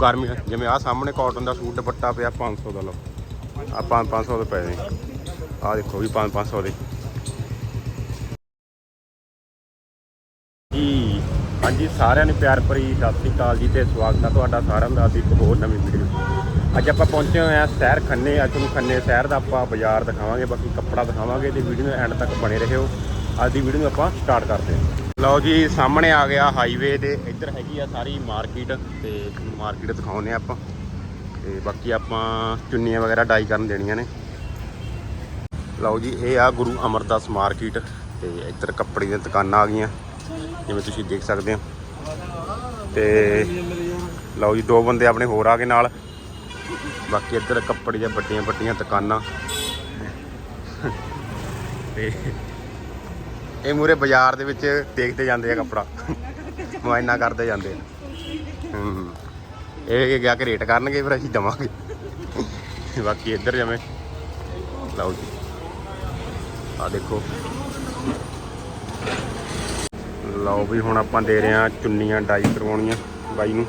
ਗਰਮੀ ਜਿਵੇਂ ਆ ਸਾਹਮਣੇ ਕਾਟਨ ਦਾ ਸੂਟ ਦੁਪੱਟਾ ਪਿਆ 500 ਦਾ ਲਓ। ਆ 500 ਦੇ ਪਏ ਨੇ। ਆ ਦੇਖੋ ਵੀ 5 500 ਦੇ। ਜੀ, ਹਾਂਜੀ, ਸਾਰਿਆਂ ਨੂੰ ਪਿਆਰ ਭਰੀ ਸਤਿ ਸ੍ਰੀ ਅਕਾਲ ਜੀ ਤੇ ਸਵਾਗਤ ਹੈ ਤੁਹਾਡਾ ਸਾਰਿਆਂ ਦਾ ਅੱਜ ਇੱਕ ਹੋਰ ਨਵੀਂ ਵੀਡੀਓ ਅੱਜ ਆਪਾਂ ਪਹੁੰਚੇ ਹੋਏ ਆ ਸ਼ਹਿਰ ਖੰਨੇ। ਅੱਜ ਤੁਹਾਨੂੰ ਖੰਨੇ ਸ਼ਹਿਰ ਦਾ ਆਪਾਂ ਬਾਜ਼ਾਰ ਦਿਖਾਵਾਂਗੇ, ਬਾਕੀ ਕੱਪੜਾ ਦਿਖਾਵਾਂਗੇ ਤੇ ਵੀਡੀਓ ਨੂੰ ਐਂਡ ਤੱਕ ਬਣੇ ਰਹੋ। ਅੱਜ ਦੀ ਵੀਡੀਓ ਨੂੰ ਆਪਾਂ ਸਟਾਰਟ ਕਰਦੇ ਹਾਂ। ਲਓ ਜੀ, ਸਾਹਮਣੇ ਆ ਗਿਆ ਹਾਈਵੇ ਦੇ। ਇੱਧਰ ਹੈਗੀ ਆ ਸਾਰੀ ਮਾਰਕੀਟ ਤੇ ਮਾਰਕੀਟ ਦਿਖਾਉਂਦੇ ਆ ਆਪਾਂ। ਤੇ ਬਾਕੀ ਆਪਾਂ ਚੁੰਨੀਆਂ ਵਗੈਰਾ ਡਾਈ ਕਰਨ ਦੇਣੀਆਂ ਨੇ। ਲਓ ਜੀ, ਇਹ ਆ ਗੁਰੂ ਅਮਰਦਾਸ ਮਾਰਕੀਟ ਤੇ ਇੱਧਰ ਕੱਪੜੇ ਦੀਆਂ ਦੁਕਾਨਾਂ ਆ ਗਈਆਂ। ਜਿਵੇਂ ਤੁਸੀਂ ਦੇਖ ਸਕਦੇ ਹੋ। ਤੇ ਲਓ ਜੀ, ਦੋ ਬੰਦੇ ਆਪਣੇ ਹੋਰ ਆ ਗਏ ਨਾਲ। ਬਾਕੀ ਇੱਧਰ ਕੱਪੜੇ ਦੀਆਂ ਵੱਡੀਆਂ ਵੱਡੀਆਂ ਦੁਕਾਨਾਂ। ਤੇ ਇਹ ਮੂਰੇ ਬਾਜ਼ਾਰ ਦੇ ਵਿੱਚ ਦੇਖਦੇ ਜਾਂਦੇ ਆ ਕੱਪੜਾ। ਮੁਆਇਨਾ ਕਰਦੇ ਜਾਂਦੇ ਆ। ਹੂੰ ਇਹ ਗਿਆ ਕਿ ਰੇਟ ਕਰਨਗੇ ਫਿਰ ਅਸੀਂ ਦਵਾਂਗੇ। ਬਾਕੀ ਇੱਧਰ ਜਿਵੇਂ ਲਓ ਜੀ। ਆ ਦੇਖੋ। ਲਓ ਵੀ ਹੁਣ ਆਪਾਂ ਦੇ ਰਹੇ ਆ ਚੁੰਨੀਆਂ ਡਾਈ ਕਰਵਾਉਣੀਆਂ ਬਾਈ ਨੂੰ।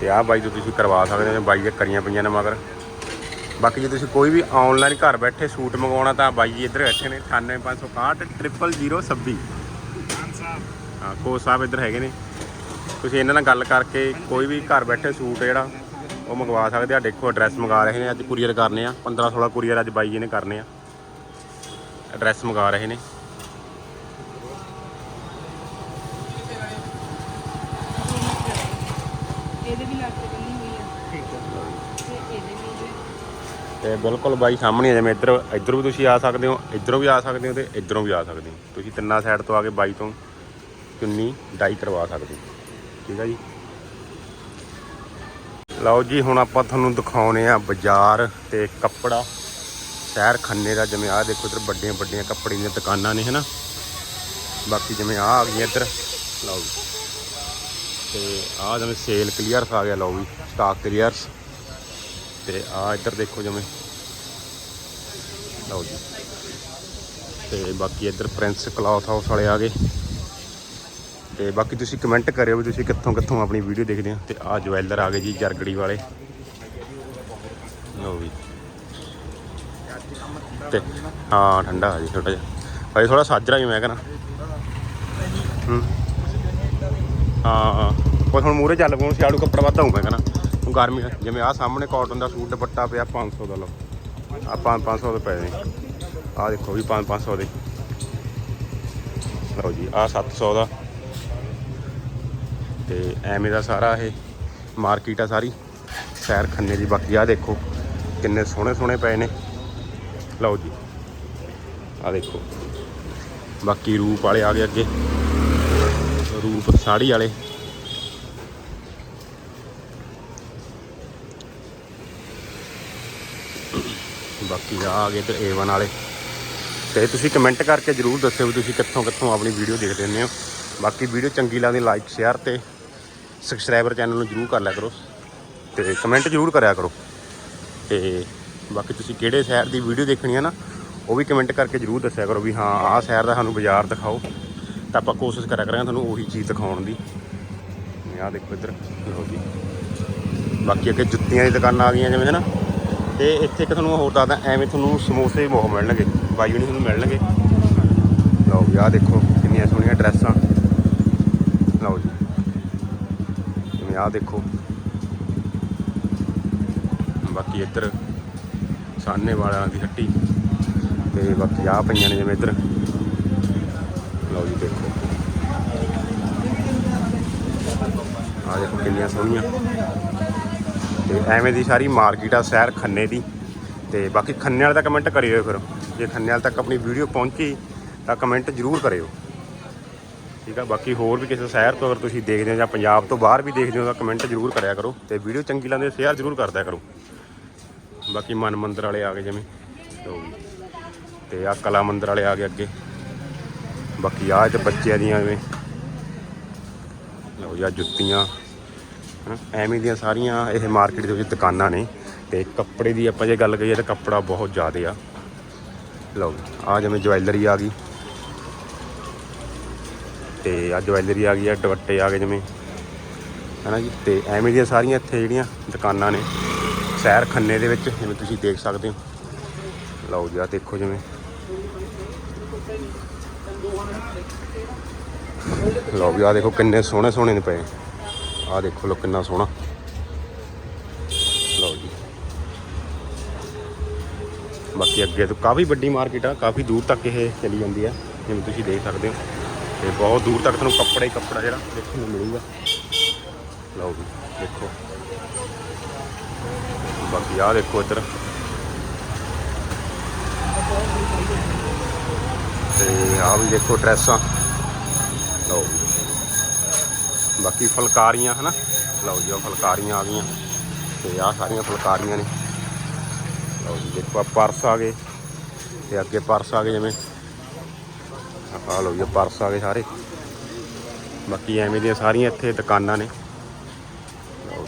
ਤੇ ਆਹ ਬਾਈ ਤੋਂ ਤੁਸੀਂ ਕਰਵਾ ਸਕਦੇ ਹੋ, ਬਾਈ ਦੇ ਕਰੀਆਂ ਪਈਆਂ ਨੇ ਮਗਰ। ਬਾਕੀ ਜੇ ਤੁਸੀਂ ਕੋਈ ਵੀ ਆਨਲਾਈਨ ਘਰ ਬੈਠੇ ਸੂਟ ਮੰਗਵਾਉਣਾ ਤਾਂ ਬਾਈ ਜੀ ਇੱਧਰ ਬੈਠੇ ਨੇ 98561 0026 ਹਾਂ ਕੋ ਸਾਹਿਬ ਇੱਧਰ ਹੈਗੇ ਨੇ। ਤੁਸੀਂ ਇਹਨਾਂ ਨਾਲ ਗੱਲ ਕਰਕੇ ਕੋਈ ਵੀ ਘਰ ਬੈਠੇ ਸੂਟ ਜਿਹੜਾ ਉਹ ਮੰਗਵਾ ਸਕਦੇ ਆ। ਦੇਖੋ ਐਡਰੈਸ ਮੰਗਾ ਰਹੇ ਨੇ ਅੱਜ ਕੁਰੀਅਰ ਕਰਨੇ ਆ। 15 16 ਕੁਰੀਅਰ ਅੱਜ ਬਾਈ ਜੀ ਨੇ ਕਰਨੇ ਆ। ਐਡਰੈਸ ਮੰਗਾ ਰਹੇ ਨੇ ਇਹਦੇ ਵੀ ਲੱਗ ਬੰਨੀ ਹੋਈ ਆ ਠੀਕ ਹੈ ਤੇ ਇਹਦੇ ਵੀ ਇਹਦੇ- ਤੇ ਬਿਲਕੁਲ ਬਾਈ ਸਾਹਮਣੇ ਆ, ਜਿਵੇਂ ਇੱਧਰ ਇੱਧਰੋਂ ਵੀ ਤੁਸੀਂ ਆ ਸਕਦੇ ਹੋ, ਇੱਧਰੋਂ ਵੀ ਆ ਸਕਦੇ ਹੋ ਤੇ ਇੱਧਰੋਂ ਵੀ ਆ ਸਕਦੇ ਹੋ। ਤੁਸੀਂ ਤਿੰਨਾਂ ਸਾਈਡ ਤੋਂ ਆ ਕੇ ਬਾਈ ਤੋਂ ਚੁੰਨੀ ਡਾਈ ਕਰਵਾ ਸਕਦੇ ਹੋ। ਠੀਕ ਆ ਜੀ? ਲਓ ਜੀ, ਹੁਣ ਆਪਾਂ ਤੁਹਾਨੂੰ ਦਿਖਾਉਣੇ ਆ ਬਾਜ਼ਾਰ ਤੇ ਕੱਪੜਾ। ਸ਼ਹਿਰ ਖੰਨੇ ਦਾ, ਜਿਵੇਂ ਆਹ ਦੇਖੋ ਇੱਧਰ ਵੱਡੀਆਂ ਵੱਡੀਆਂ ਕੱਪੜੇ ਦੀਆਂ ਦੁਕਾਨਾਂ ਨੇ, ਹਨਾ? ਬਾਕੀ ਜਿਵੇਂ ਆਹ ਆ ਗਈਆਂ ਇੱਧਰ, ਲਓ ਜੀ। ਤੇ ਆਹ ਜਿਵੇਂ ਸੇਲ ਕਲੀਅਰਸ ਆ ਗਿਆ, ਲਓ ਵੀ ਸਟਾਕ ਕਲੀਅਰਸ ਤੇ ਆ ਇੱਧਰ ਦੇਖੋ ਜਿਵੇਂ ਲਓ ਜੀ। ਤੇ ਬਾਕੀ ਇੱਧਰ ਪ੍ਰਿੰਸ ਕਲੌਥ ਹਾਊਸ ਵਾਲੇ ਆ ਗਏ। ਤੇ ਬਾਕੀ ਤੁਸੀਂ ਕਮੈਂਟ ਕਰਿਓ ਵੀ ਤੁਸੀਂ ਕਿੱਥੋਂ ਕਿੱਥੋਂ ਆਪਣੀ ਵੀਡੀਓ ਦੇਖਦੇ ਹੋ। ਤੇ ਆ ਜਵੈਲਰ ਆ ਗਏ ਜੀ, ਜਰਗੜੀ ਵਾਲੇ। ਲਓ ਵੀ ਤੇ ਹਾਂ, ਠੰਡਾ ਜੀ, ਛੋਟਾ ਜਿਹਾ। ਭਾਈ ਥੋੜਾ ਸਾਜਰਾ ਹੀ ਮੈਂ ਕਹਿੰਦਾ ਹੂੰ। ਹਾਂ ਉਹ ਹੁਣ ਮੂਰੇ ਚੱਲ ਪਉਣ ਸਿਆੜੂ ਕੱਪੜਾ ਵੱਧ ਆਊ ਮੈਂ ਕਹਿੰਦਾ ਹੁਣ ਗਰਮੀ ਜਿਵੇਂ ਆ ਸਾਹਮਣੇ ਕਾਟਨ ਦਾ ਸੂਟ ਦੁਪੱਟਾ ਪਿਆ 500 ਦਾ ਲਓ। ਆ 500 ਦੇ ਪਏ ਨੇ। ਆ ਦੇਖੋ ਵੀ 5 500 ਦੇ। ਲਓ ਜੀ ਆ 700 ਦਾ। ਤੇ ਐਵੇਂ ਦਾ ਸਾਰਾ ਇਹ ਮਾਰਕੀਟ ਆ ਸਾਰੀ। ਸੈਰ ਖੰਨੇ ਦੀ ਬਾਕੀ ਆ ਦੇਖੋ ਕਿੰਨੇ ਸੋਹਣੇ ਸੋਹਣੇ ਪਏ ਨੇ। ਲਓ ਜੀ ਆ ਦੇਖੋ। ਬਾਕੀ ਰੂਪ ਵਾਲੇ ਆ ਗਏ ਅੱਗੇ। ਰੂਪ ਸਾੜੀ ਵਾਲੇ। ਬਾਕੀ ਆ ਆ ਗਏ ਤੇ A1 ਵਾਲੇ। ਤੇ ਤੁਸੀਂ ਕਮੈਂਟ ਕਰਕੇ ਜਰੂਰ ਦੱਸਿਓ ਵੀ ਤੁਸੀਂ ਕਿੱਥੋਂ ਕਿੱਥੋਂ ਆਪਣੀ ਵੀਡੀਓ ਦੇਖਦੇ ਹੁੰਦੇ ਹੋ। ਬਾਕੀ ਵੀਡੀਓ ਚੰਗੀ ਲੱਗਦੀ ਲਾਈਕ ਸ਼ੇਅਰ ਤੇ ਸਬਸਕ੍ਰਾਈਬਰ ਚੈਨਲ ਨੂੰ ਜਰੂਰ ਕਰ ਲਿਆ ਕਰੋ। ਤੇ ਕਮੈਂਟ ਜਰੂਰ ਕਰਿਆ ਕਰੋ। ਤੇ ਬਾਕੀ ਤੁਸੀਂ ਕਿਹੜੇ ਸ਼ਹਿਰ ਦੀ ਵੀਡੀਓ ਦੇਖਣੀ ਹੈ ਨਾ, ਉਹ ਵੀ ਕਮੈਂਟ ਕਰਕੇ ਜਰੂਰ ਦੱਸਿਆ ਕਰੋ ਵੀ ਹਾਂ, ਆਹ ਸ਼ਹਿਰ ਦਾ ਸਾਨੂੰ ਬਾਜ਼ਾਰ ਦਿਖਾਓ। ਤਾਂ ਆਪਾਂ ਕੋਸ਼ਿਸ਼ ਕਰਿਆ ਕਰਾਂਗੇ ਤੁਹਾਨੂੰ ਉਹੀ ਚੀਜ਼ ਦਿਖਾਉਣ ਦੀ। ਆਹ ਦੇਖੋ ਇੱਧਰ, ਲਓ ਜੀ। ਬਾਕੀ ਅੱਗੇ ਜੁੱਤੀਆਂ ਦੀ ਦੁਕਾਨਾਂ ਆ ਗਈਆਂ, ਜਿਵੇਂ ਹੈ ਨਾ। ਤੇ ਇੱਥੇ ਇੱਕ ਤੁਹਾਨੂੰ ਹੋਰ ਦੱਸਦਾ, ਐਵੇਂ ਤੁਹਾਨੂੰ ਸਮੋਸੇ ਬਹੁਤ ਮਿਲਣਗੇ, ਬਾਈ ਨਹੀਂ ਤੁਹਾਨੂੰ ਮਿਲਣਗੇ। ਲਓ ਵੀ ਆਹ ਦੇਖੋ ਕਿੰਨੀਆਂ ਸੋਹਣੀਆਂ ਡਰੈਸਾਂ। ਲਓ ਜੀ, ਜਿਵੇਂ ਆਹ ਦੇਖੋ। ਬਾਕੀ ਇੱਧਰ ਸਾਹਨੇ ਵਾਲਿਆਂ ਦੀ ਹੱਟੀ ਤੇ ਬਾਕੀ ਆਹ ਪਈਆਂ ਨੇ ਜਿਵੇਂ ਇੱਧਰ। ਲਓ ਜੀ, ਦੇਖੋ। ਆਹ ਦੇਖੋ ਕਿੰਨੀਆਂ ਸੋਹਣੀਆਂ। ਤੇ ਐਵੇਂ ਦੀ ਸਾਰੀ ਮਾਰਕੀਟ ਆ ਸ਼ਹਿਰ ਖੰਨੇ ਦੀ। ਤੇ ਬਾਕੀ ਖੰਨੇ ਵਾਲੇ ਦਾ ਕਮੈਂਟ ਕਰਿਓ ਫਿਰ। ਜੇ ਖੰਨੇ ਵਾਲੇ ਤੱਕ ਆਪਣੀ ਵੀਡੀਓ ਪਹੁੰਚੀ, ਤਾਂ ਕਮੈਂਟ ਜ਼ਰੂਰ ਕਰਿਓ। ਠੀਕ ਆ, ਬਾਕੀ ਹੋਰ ਵੀ ਕਿਸੇ ਸ਼ਹਿਰ ਤੋਂ ਅਗਰ ਤੁਸੀਂ ਦੇਖਦੇ ਹੋ ਜਾਂ ਪੰਜਾਬ ਤੋਂ ਬਾਹਰ ਵੀ ਦੇਖਦੇ ਹੋ ਤਾਂ ਕਮੈਂਟ ਜ਼ਰੂਰ ਕਰਿਆ ਕਰੋ। ਤੇ ਵੀਡੀਓ ਚੰਗੀ ਲੱਗਦੀ ਸ਼ੇਅਰ ਜ਼ਰੂਰ ਕਰਦਿਆ ਕਰੋ। ਬਾਕੀ ਮਨ ਮੰਦਰ ਵਾਲੇ ਆ ਗਏ ਜਿਵੇਂ, ਲਓ ਜੀ। ਤੇ ਆ ਕਲਾ ਮੰਦਰ ਵਾਲੇ ਆ ਗਏ ਅੱਗੇ। ਬਾਕੀ ਆਹ ਤੇ ਬੱਚਿਆਂ ਦੀਆਂ ਜਿਵੇਂ, ਲਓ ਜੀ ਜੁੱਤੀਆਂ। ਐਵੇਂ ਦੀਆਂ ਸਾਰੀਆਂ ਇਹ ਮਾਰਕੀਟ ਦੇ ਵਿੱਚ ਦੁਕਾਨਾਂ ਨੇ ਤੇ ਕੱਪੜੇ ਦੀ ਆਪਾਂ ਜੇ ਗੱਲ ਕਰੀਏ ਤਾਂ ਕੱਪੜਾ ਬਹੁਤ ਜ਼ਿਆਦਾ ਆ। ਲਓ ਆ ਜਿਵੇਂ ਜਵੈਲਰੀ ਆ ਗਈ। ਤੇ ਆ ਜਵੈਲਰੀ ਆ ਗਈ ਆ ਦੁਪੱਟੇ ਆ ਗਏ ਜਿਵੇਂ। ਹੈ ਨਾ ਜੀ, ਤੇ ਐਵੇਂ ਦੀਆਂ ਸਾਰੀਆਂ ਇੱਥੇ ਜਿਹੜੀਆਂ ਦੁਕਾਨਾਂ ਨੇ ਸ਼ਹਿਰ ਖੰਨੇ ਦੇ ਵਿੱਚ, ਜਿਵੇਂ ਤੁਸੀਂ ਦੇਖ ਸਕਦੇ ਹੋ। ਲਓ ਜੀ, ਆਹ ਦੇਖੋ ਜਿਵੇਂ। ਲਓ ਵੀ, ਆਹ ਦੇਖੋ ਕਿੰਨੇ ਸੋਹਣੇ ਸੋਹਣੇ ਨੇ ਪਏ। ਆਹ ਦੇਖੋ ਲੋ ਕਿੰਨਾ ਸੋਹਣਾ। ਲਓ ਜੀ। ਬਾਕੀ ਅੱਗੇ ਤੋਂ ਕਾਫੀ ਵੱਡੀ ਮਾਰਕੀਟ ਆ, ਕਾਫੀ ਦੂਰ ਤੱਕ ਇਹ ਚਲੀ ਜਾਂਦੀ ਆ। ਜਿਵੇਂ ਤੁਸੀਂ ਦੇਖ ਸਕਦੇ ਹੋ। ਤੇ ਬਹੁਤ ਦੂਰ ਤੱਕ ਤੁਹਾਨੂੰ ਕੱਪੜਾ ਹੀ ਕੱਪੜਾ ਜਿਹੜਾ ਦੇਖਣ ਨੂੰ ਮਿਲੂਗਾ। ਲਓ ਜੀ, ਦੇਖੋ। ਬਾਕੀ ਆਹ ਦੇਖੋ ਇੱਧਰ। ਤੇ ਆਹ ਵੀ ਦੇਖੋ ਡਰੈਸਾਂ। ਲਓ ਜੀ। ਬਾਕੀ ਫੁਲਕਾਰੀਆਂ, ਹਨਾ? ਲਓ ਜੀ ਉਹ ਫੁਲਕਾਰੀਆਂ ਆ ਗਈਆਂ ਤੇ ਆਹ ਸਾਰੀਆਂ ਫੁਲਕਾਰੀਆਂ ਨੇ। ਲਓ ਜੀ, ਦੇਖੋ, ਆਹ ਪਰਸ ਆ ਗਏ ਤੇ ਅੱਗੇ ਪਰਸ ਆ ਗਏ ਜਿਵੇਂ। ਆਹ ਲਓ ਜੀ, ਆਹ ਪਰਸ ਆ ਗਏ ਸਾਰੇ। ਬਾਕੀ ਐਵੇਂ ਦੀਆਂ ਸਾਰੀਆਂ ਇੱਥੇ ਦੁਕਾਨਾਂ ਨੇ। ਲਓ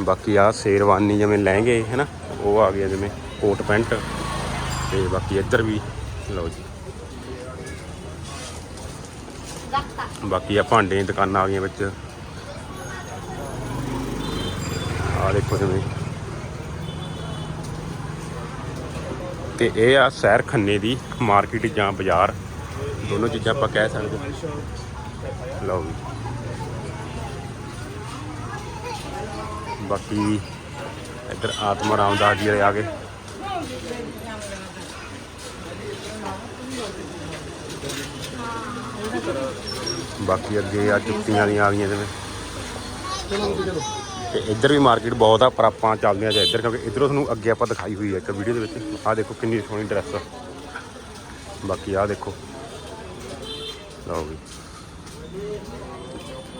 ਬਾਕੀ ਆ ਸ਼ੇਰਵਾਨੀ ਜਿਵੇਂ ਲਹਿੰਗੇ ਹੈ ਨਾ ਉਹ ਆ ਗਿਆ ਜਿਵੇਂ ਕੋਟ ਪੈਂਟ ਤੇ ਬਾਕੀ ਇੱਧਰ ਵੀ। ਲਓ ਜੀ। ਬਾਕੀ ਆ ਭਾਂਡੇ ਦੀਆਂ ਦੁਕਾਨਾਂ ਆ ਗਈਆਂ ਵਿੱਚ। ਆ ਦੇਖੋ ਜਿਵੇਂ ਤੇ ਇਹ ਆ ਸ਼ਹਿਰ ਖੰਨੇ ਦੀ ਮਾਰਕੀਟ ਜਾਂ ਬਾਜ਼ਾਰ। ਦੋਨੋਂ ਚੀਜ਼ਾਂ ਆਪਾਂ ਕਹਿ ਸਕਦੇ ਲਓ ਜੀ ਬਾਕੀ ਇੱਧਰ ਆਤਮਾ ਰਾਮਦਾਸ ਜੀ ਵਾਲੇ ਆ ਗਏ। ਬਾਕੀ ਅੱਗੇ ਆ ਜੁੱਤੀਆਂ ਦੀਆਂ ਆ ਗਈਆਂ ਜਿਵੇਂ। ਤੇ ਇੱਧਰ ਵੀ ਮਾਰਕੀਟ ਬਹੁਤ ਆ, ਪਰ ਆਪਾਂ ਚੱਲਦੇ ਆ ਜਾਂ ਇੱਧਰ, ਕਿਉਂਕਿ ਇੱਧਰੋਂ ਤੁਹਾਨੂੰ ਅੱਗੇ ਆਪਾਂ ਦਿਖਾਈ ਹੋਈ ਹੈ ਇੱਕ ਵੀਡੀਓ ਦੇ ਵਿੱਚ। ਆਹ ਦੇਖੋ ਕਿੰਨੀ ਸੋਹਣੀ ਡਰੈਸ ਆ। ਬਾਕੀ ਆਹ ਦੇਖੋ। ਲਓ ਵੀ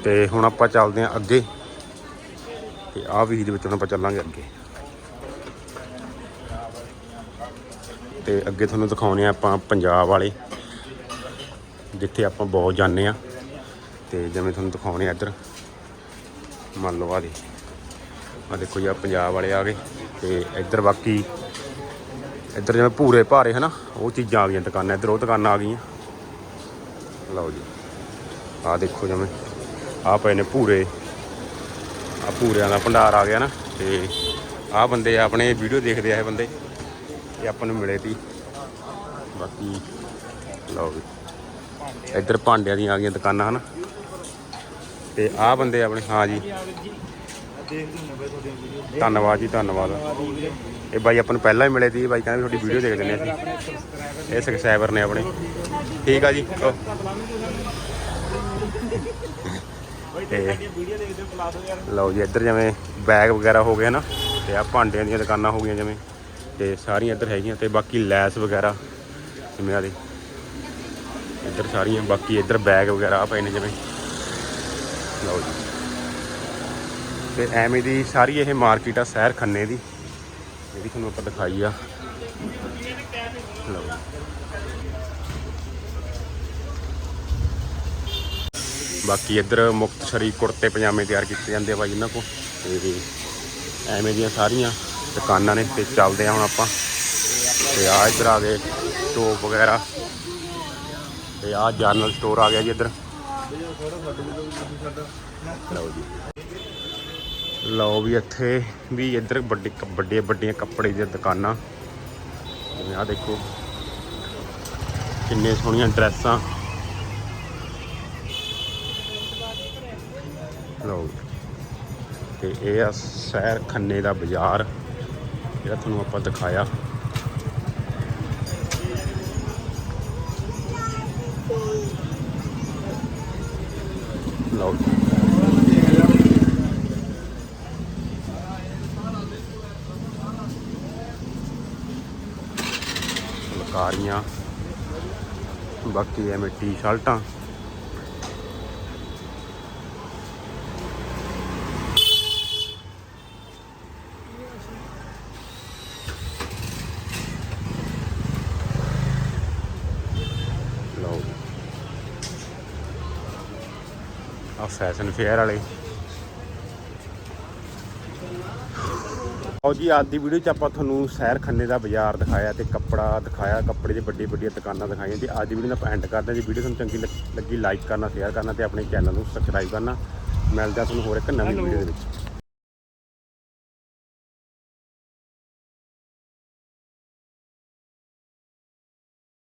ਤੇ ਹੁਣ ਆਪਾਂ ਚੱਲਦੇ ਆ ਅੱਗੇ। ਤੇ ਆਹ ਵੀ ਦੇ ਵਿੱਚ ਹੁਣ ਆਪਾਂ ਚੱਲਾਂਗੇ ਅੱਗੇ। ਤੇ ਅੱਗੇ ਤੁਹਾਨੂੰ ਦਿਖਾਉਣੇ ਆ ਆਪਾਂ ਪੰਜਾਬ ਵਾਲੇ। ਜਿੱਥੇ ਆਪਾਂ ਬਹੁਤ ਜਾਂਦੇ ਆ ਤੇ ਜਿਵੇਂ ਤੁਹਾਨੂੰ ਦਿਖਾਉਣੇ ਆ ਇੱਧਰ। ਮੰਨ ਲਓ ਆ ਦੇ। ਆ ਦੇਖੋ ਜੀ, ਆ ਪੰਜਾਬ ਵਾਲੇ ਆ ਗਏ। ਤੇ ਇੱਧਰ ਬਾਕੀ, ਇੱਧਰ ਜਿਵੇਂ ਭੂਰੇ ਭਾਰੇ ਹਨਾ, ਉਹ ਚੀਜ਼ਾਂ ਆ ਗਈਆਂ ਦੁਕਾਨਾਂ। ਇੱਧਰ ਉਹ ਦੁਕਾਨਾਂ ਆ ਗਈਆਂ। ਲਓ ਜੀ। ਆ ਦੇਖੋ ਜਿਵੇਂ ਆ ਪਏ ਨੇ ਭੂਰੇ। ਆ ਭੂਰਿਆਂ ਦਾ ਭੰਡਾਰ ਆ ਗਿਆ ਨਾ। ਤੇ ਆ ਬੰਦੇ ਆਪਣੇ ਵੀਡੀਓ ਦੇਖਦੇ ਆ ਇਹ ਬੰਦੇ। ਇਹ ਆਪਾਂ ਨੂੰ ਮਿਲੇ ਤੀ ਬਾਕੀ, ਲਓ ਵੀ ਇੱਧਰ ਭਾਂਡਿਆਂ ਦੀਆਂ ਆ ਗਈਆਂ ਦੁਕਾਨਾਂ, ਹਨ? ਤੇ ਆਹ ਬੰਦੇ ਆਪਣੇ, ਹਾਂ ਜੀ। ਧੰਨਵਾਦ ਜੀ, ਧੰਨਵਾਦ। ਇਹ ਬਾਈ ਆਪਾਂ ਨੂੰ ਪਹਿਲਾਂ ਹੀ ਮਿਲੇ ਸੀ, ਬਾਈ ਕਹਿੰਦੇ ਤੁਹਾਡੀ ਵੀਡੀਓ ਦੇਖ ਦਿੰਦੇ ਅਸੀਂ। ਇਹ ਸਬਸਕ੍ਰਾਈਬਰ ਨੇ ਆਪਣੇ। ਠੀਕ ਆ ਜੀ, ਓ। ਤੇ ਲਓ ਜੀ, ਇੱਧਰ ਜਿਵੇਂ ਬੈਗ ਵਗੈਰਾ ਹੋ ਗਏ ਨਾ ਤੇ ਆ ਭਾਂਡਿਆਂ ਦੀਆਂ ਦੁਕਾਨਾਂ ਹੋ ਗਈਆਂ ਜਿਵੇਂ। ਤੇ ਸਾਰੀਆਂ ਇੱਧਰ ਹੈਗੀਆਂ, ਤੇ ਬਾਕੀ ਲੈਸ ਵਗੈਰਾ, ਜਿਵੇਂ ਆ ਦੇ ਇੱਧਰ ਸਾਰੀਆਂ, ਬਾਕੀ ਇੱਧਰ ਬੈਗ ਵਗੈਰਾ ਆ ਪਏ ਨੇ ਜਿਵੇਂ। ਲਓ ਜੀ। ਤੇ ਐਵੇਂ ਦੀ ਸਾਰੀ ਇਹ ਮਾਰਕੀਟ ਆ ਸ਼ਹਿਰ ਖੰਨੇ ਦੀ। ਜਿਹੜੀ ਤੁਹਾਨੂੰ ਆਪਾਂ ਦਿਖਾਈ ਆ। ਲਓ ਬਾਕੀ ਇੱਧਰ ਮੁਕਤਸਰੀ ਕੁੜਤੇ ਪਜਾਮੇ ਤਿਆਰ ਕੀਤੇ ਜਾਂਦੇ ਆ ਭਾਈ ਇਹਨਾਂ ਕੋਲ। ਤੇ ਐਵੇਂ ਦੀਆਂ ਸਾਰੀਆਂ ਦੁਕਾਨਾਂ ਨੇ ਤੇ ਚੱਲਦੇ ਆ ਹੁਣ ਆਪਾਂ। ਤੇ ਆ ਇੱਧਰ ਆ ਗਏ, ਟੋਪ ਵਗੈਰਾ। ਤੇ ਆ ਜਰਨਲ ਸਟੋਰ ਆ ਗਿਆ ਜੀ ਇੱਧਰ। ਲਓ ਜੀ। ਲਓ ਵੀ ਇੱਥੇ ਵੀ ਇੱਧਰ ਵੱਡੇ ਵੱਡੇ ਵੱਡੀਆਂ ਕੱਪੜੇ ਦੀਆਂ ਦੁਕਾਨਾਂ। ਜਿਵੇਂ ਆ ਦੇਖੋ। ਕਿੰਨੇ ਸੋਹਣੀਆਂ ਡਰੈਸਾਂ। ਲਓ। ਜੀ। ਤੇ ਇਹ ਆ ਸ਼ਹਿਰ ਖੰਨੇ ਦਾ ਬਾਜ਼ਾਰ। ਜਿਹੜਾ ਤੁਹਾਨੂੰ ਆਪਾਂ ਦਿਖਾਇਆ। ਲਓ ਜੀ। ਫੁਲਕਾਰੀਆਂ ਬਾਕੀ ਐਵੇਂ ਟੀ-ਸ਼ਰਟਾਂ ਆ ਫੈਸ਼ਨ ਫੇਅਰ ਵਾਲੇ। ਆਓ ਜੀ ਅੱਜ ਦੀ ਵੀਡੀਓ 'ਚ ਆਪਾਂ ਤੁਹਾਨੂੰ ਸ਼ਹਿਰ ਖੰਨੇ ਦਾ ਬਾਜ਼ਾਰ ਦਿਖਾਇਆ ਤੇ ਕੱਪੜਾ ਦਿਖਾਇਆ ਕੱਪੜੇ ਦੀ ਵੱਡੀ ਵੱਡੀਆਂ ਦੁਕਾਨਾਂ ਦਿਖਾਈਆਂ ਤੇ ਅੱਜ ਦੀ ਵੀਡੀਓ ਨੂੰ ਆਪਾਂ ਐਂਡ ਕਰਦੇ ਹਾਂ ਜੀ। ਵੀਡੀਓ ਤੁਹਾਨੂੰ ਚੰਗੀ ਲੱਗ- ਲੱਗੀ ਲਾਈਕ ਕਰਨਾ ਸ਼ੇਅਰ ਕਰਨਾ ਤੇ ਆਪਣੇ ਚੈਨਲ ਨੂੰ ਸਬਸਕ੍ਰਾਈਬ ਕਰਨਾ। ਮਿਲਦਾ ਤੁਹਾਨੂੰ ਹੋਰ ਇੱਕ ਨਵੀਂ ਵੀਡੀਓ ਦੇ ਵਿੱਚ।